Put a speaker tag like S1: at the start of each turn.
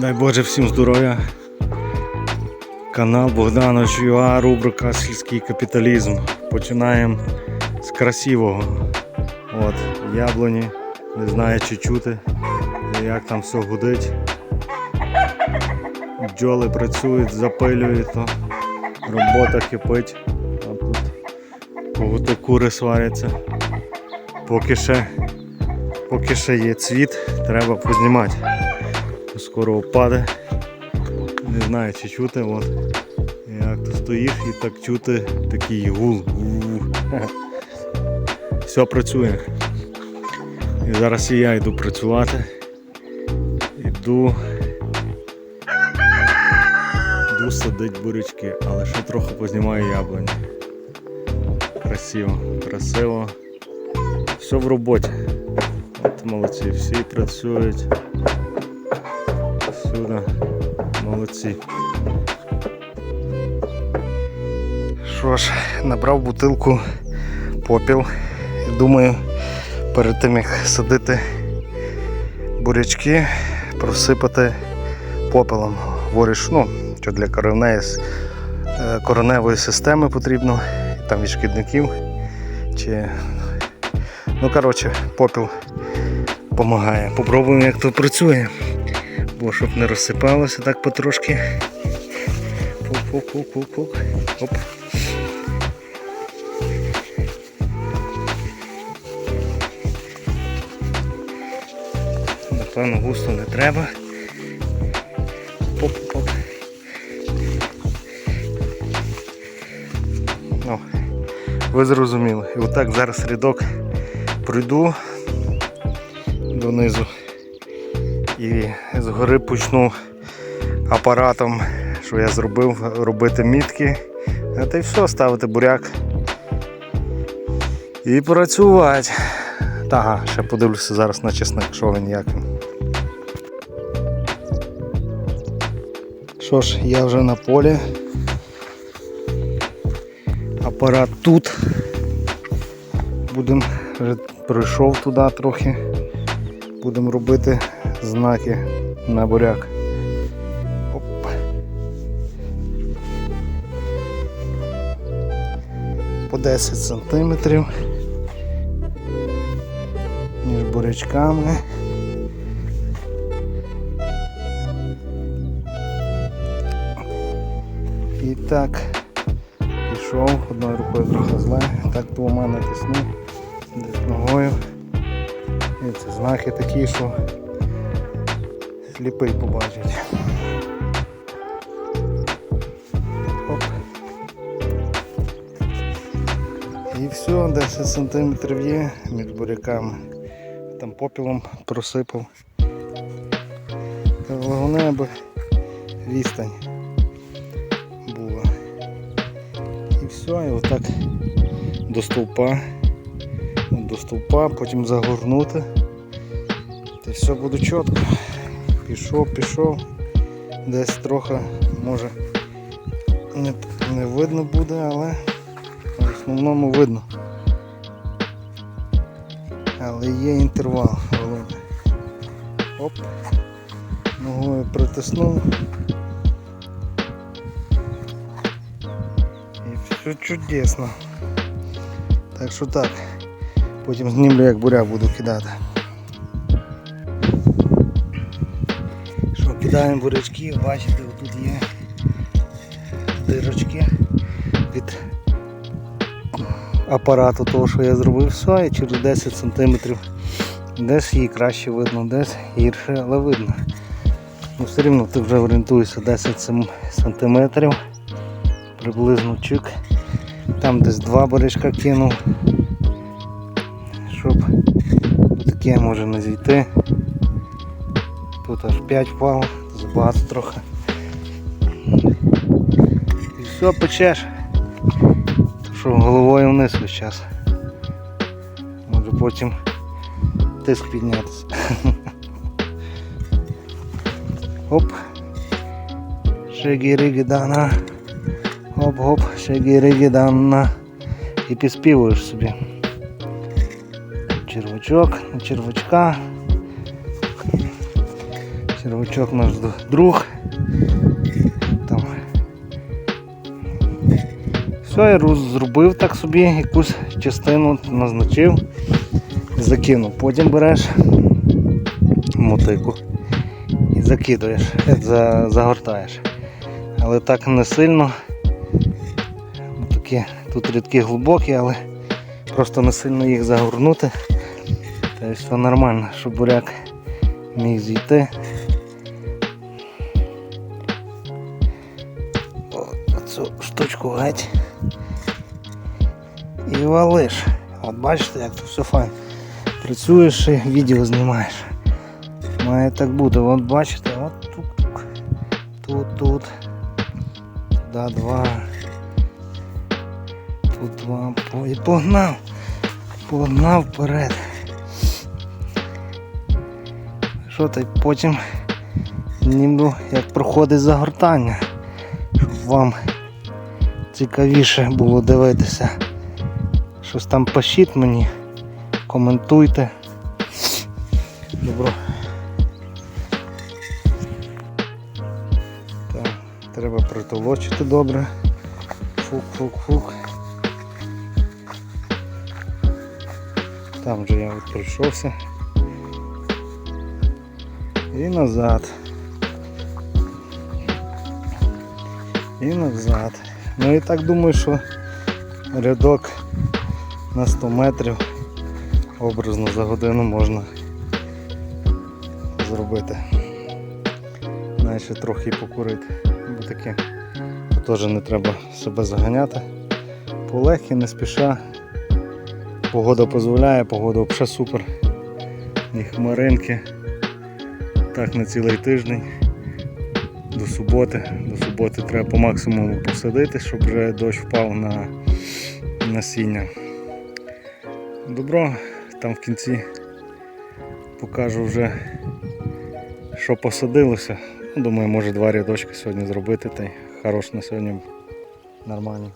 S1: Дай Боже всім здоров'я. Канал Богданович ЮА, рубрика Сільський капіталізм. Починаємо з красивого. От, яблуні. Не знаю чи чути, як там все гудить. Бджоли працюють, запилюють, то робота кипить. А тут когути кури сваряться. Поки ще, поки ще є цвіт, треба познімати. Скоро впаде. Не знаю чи чути, от. Як ти стоїш і так чути такий гул. Гу. Все працює. І зараз і я йду працювати. Іду. Йду садить бурячки, але ще трохи познімаю яблуні. Красиво, красиво. Все в роботі. От молодці, всі працюють. Сюди. Молодці. Що ж, набрав бутилку попіл. Думаю, перед тим як садити бурячки, просипати попелом. Говориш, ну, що для кореневої, е, кореневої системи потрібно, там від шкідників. Чи... Ну, коротше, попіл допомагає. Попробуємо, як то працює. Бо щоб не розсипалося так потрошки. Пук-пук-пук-пук-пук. Оп. Напевно, густо не треба. Поп-поп. Ну, ви зрозуміли. І отак зараз рядок пройду донизу і згори почну апаратом, що я зробив, робити мітки. А та й все, ставити буряк і працювати. Та, ще подивлюся зараз на чесник, що він як. Що ж, я вже на полі. Апарат тут. Будемо вже пройшов туди трохи. Будемо робити знаки на буряк. Оп. По 10 сантиметрів між бурячками. І так, пішов, одною рукою трохи зле, так двома натиснув, десь ногою. І це знаки такі, що сліпий побачить. Оп. І все, 10 сантиметрів є між буряками. Там попілом просипав. Головне, аби відстань була. І все, і отак до стовпа. До стовпа, потім загорнути. Та все буде чітко. Пішов, пішов. Десь трохи може не, не видно буде, але в основному видно. Але є інтервал головне. Оп. Ногою притиснув. І все чудесно. Так що так. Потім знімлю як буряк буду кидати. Кидаємо бурячки, бачите, тут є дирочки від апарату того, що я зробив, все, і через 10 см десь її краще видно, десь гірше, але видно. Ну все рівно ти вже орієнтуєшся 10 см приблизно чик. Там десь два бурячка кинув, щоб таке може не зійти. Тут аж 5 впало, забагато трохи. І все печеш. Що головою вниз весь час. Може потім тиск піднятися. Оп. Шигі-ригі дана. Оп-гоп, шигі-ригі дана. І підспівуєш собі. Червачок, червачка. Червячок наш друг. Там. Все, я зробив так собі, якусь частину назначив, закинув. Потім береш мотику і закидуєш, е, за- загортаєш. Але так не сильно. Ну, Такі, тут рідкі глибокі, але просто не сильно їх загорнути. Та все нормально, щоб буряк міг зійти. Оцю штучку геть. І валиш. От бачите, як тут все файно. Працюєш і відео знімаєш. Має так бути. От бачите, от тут, тут, тут. Туди два. Тут два. І погнав. Погнав вперед. Що ти потім ніби як проходить загортання, щоб вам цікавіше було дивитися. Щось там пишіть мені, коментуйте. Добро. Так, треба притолочити добре. Фук-фук-фук. Там вже я от пройшовся. І назад. І назад. Ну і так думаю, що рядок на 100 метрів образно за годину можна зробити. Навіть ще трохи покурити. Бо таке теж не треба себе заганяти. Полегкі, не спіша. Погода дозволяє, погода взагалі супер. І хмаринки. Так на цілий тиждень. До суботи. До суботи треба по максимуму посадити, щоб вже дощ впав на насіння. Добро, там в кінці покажу вже, що посадилося. Ну, Думаю, може два рядочки сьогодні зробити, та й хорош на сьогодні нормально.